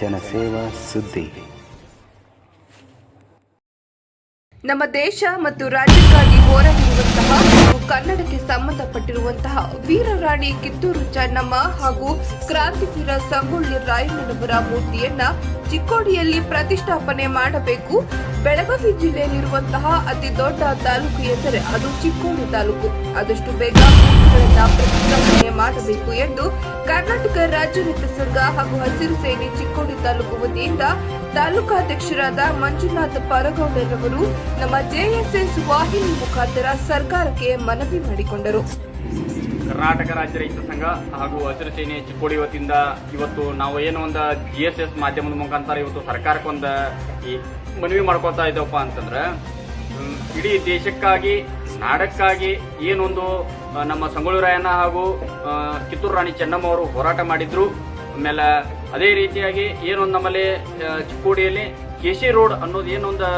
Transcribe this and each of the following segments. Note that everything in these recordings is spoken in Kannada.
ಜನಸೇವಾ ಸುದ್ದಿ. ನಮ್ಮ ದೇಶ ಮತ್ತು ರಾಜ್ಯಕ್ಕಾಗಿ ಹೋರಾಡಿರುವಂತಹ ಕನ್ನಡಕ್ಕೆ ಸಂಬಂಧಪಟ್ಟಿರುವಂತಹ ವೀರರಾಣಿ ಕಿತ್ತೂರು ಚೆನ್ನಮ್ಮ ಹಾಗೂ ಕ್ರಾಂತಿವೀರ ಸಂಗೊಳ್ಳಿ ರಾಯಣ್ಣನವರ ಮೂರ್ತಿಯನ್ನ ಚಿಕ್ಕೋಡಿಯಲ್ಲಿ ಪ್ರತಿಷ್ಠಾಪನೆ ಮಾಡಬೇಕು. ಬೆಳಗಾವಿ ಜಿಲ್ಲೆಯಲ್ಲಿರುವಂತಹ ಅತಿ ದೊಡ್ಡ ತಾಲೂಕು ಎಂದರೆ ಅದು ಚಿಕ್ಕೋಡಿ ತಾಲೂಕು. ಆದಷ್ಟು ಬೇಗ ಪ್ರತಿಷ್ಠಾಪನೆ ಮಾಡಬೇಕು ಎಂದು ರಾಜ್ಯ ಸಂಘ ಹಾಗೂ ಹಸಿರು ಸೇನೆ ಚಿಕ್ಕೋಡಿ ತಾಲೂಕು ವತಿಯಿಂದ ತಾಲೂಕಾಧ್ಯಕ್ಷರಾದ ಮಂಜುನಾಥ್ ಪರಗೌಡರವರು ನಮ್ಮ ಜೆಎಸ್ಎಸ್ ವಾಹಿನಿ ಮುಖಾಂತರ ಸರ್ಕಾರಕ್ಕೆ ಮನವಿ ಮಾಡಿಕೊಂಡರು. ಕರ್ನಾಟಕ ರಾಜ್ಯ ರೈತ ಸಂಘ ಹಾಗೂ ಹಸಿರು ಸೇನೆ ಚಿಕ್ಕೋಡಿ ವತಿಯಿಂದ ಇವತ್ತು ನಾವು ಏನು ಒಂದು ಜಿ ಎಸ್ ಎಸ್ ಮಾಧ್ಯಮದ ಮುಖಾಂತರ ಇವತ್ತು ಸರ್ಕಾರಕ್ಕೊಂದು ಈ ಮನವಿ ಮಾಡ್ಕೊತಾ ಇದ್ದೇವಪ್ಪ ಅಂತಂದ್ರೆ ಇಡೀ ದೇಶಕ್ಕಾಗಿ ನಾಡಕ್ಕಾಗಿ ಏನೊಂದು ನಮ್ಮ ಸಂಗೊಳ್ಳಿ ರಾಯಣ್ಣ ಹಾಗೂ ಕಿತ್ತೂರು ರಾಣಿ ಚೆನ್ನಮ್ಮ ಅವರು ಹೋರಾಟ ಮಾಡಿದ್ರು. ಆಮೇಲೆ ಅದೇ ರೀತಿಯಾಗಿ ಏನೊಂದು ನಮ್ಮಲ್ಲಿ ಚಿಕ್ಕೋಡಿಯಲ್ಲಿ ಚಿಕ್ಕೋಡಿಯಲ್ಲಿ ಕೆಸಿ ರೋಡ್ ಅನ್ನೋದು ಏನೊಂದು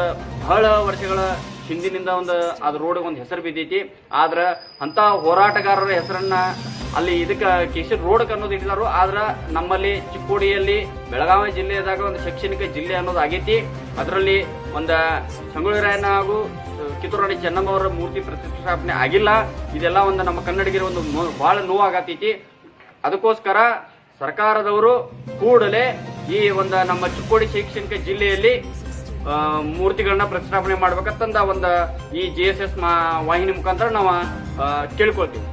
ಬಹಳ ವರ್ಷಗಳ ಹಿಂದಿನಿಂದ ಒಂದು, ಅದು ರೋಡ್ ಒಂದು ಹೆಸರು ಬಿದ್ದೈತಿ. ಆದ್ರೆ ಅಂತ ಹೋರಾಟಗಾರರ ಹೆಸರನ್ನ ಅಲ್ಲಿ ಇದಕ್ಕೆ ಕೆಸಿ ರೋಡ್ ಅನ್ನೋದು ಇಟ್ಟಿದಾರು. ಆದ್ರೆ ನಮ್ಮಲ್ಲಿ ಚಿಕ್ಕೋಡಿಯಲ್ಲಿ ಬೆಳಗಾವಿ ಜಿಲ್ಲೆದಾಗ ಒಂದು ಶೈಕ್ಷಣಿಕ ಜಿಲ್ಲೆ ಅನ್ನೋದು ಆಗೈತಿ. ಅದರಲ್ಲಿ ಒಂದು ಸಂಗೊಳ್ಳಿ ರಾಯಣ್ಣ ಹಾಗೂ ಕಿತ್ತೂರು ರಾಣಿ ಚೆನ್ನಮ್ಮ ಅವರ ಮೂರ್ತಿ ಪ್ರತಿಷ್ಠಾಪನೆ ಆಗಿಲ್ಲ. ಇದೆಲ್ಲ ಒಂದು ನಮ್ಮ ಕನ್ನಡಿಗರ ಒಂದು ಬಹಳ ನೋವಾಗತೈತಿ. ಅದಕ್ಕೋಸ್ಕರ ಸರ್ಕಾರದವರು ಕೂಡಲೇ ಈ ಒಂದು ನಮ್ಮ ಚಿಕ್ಕೋಡಿ ಶೈಕ್ಷಣಿಕ ಜಿಲ್ಲೆಯಲ್ಲಿ ಮೂರ್ತಿಗಳನ್ನ ಪ್ರತಿಷ್ಠಾಪನೆ ಮಾಡ್ಬೇಕಂತಂದ ಒಂದು ಈ ಜಿ ಎಸ್ ಎಸ್ ವಾಹಿನಿ ಮುಖಾಂತರ ನಾವು ಕೇಳ್ಕೊಳ್ತೀವಿ.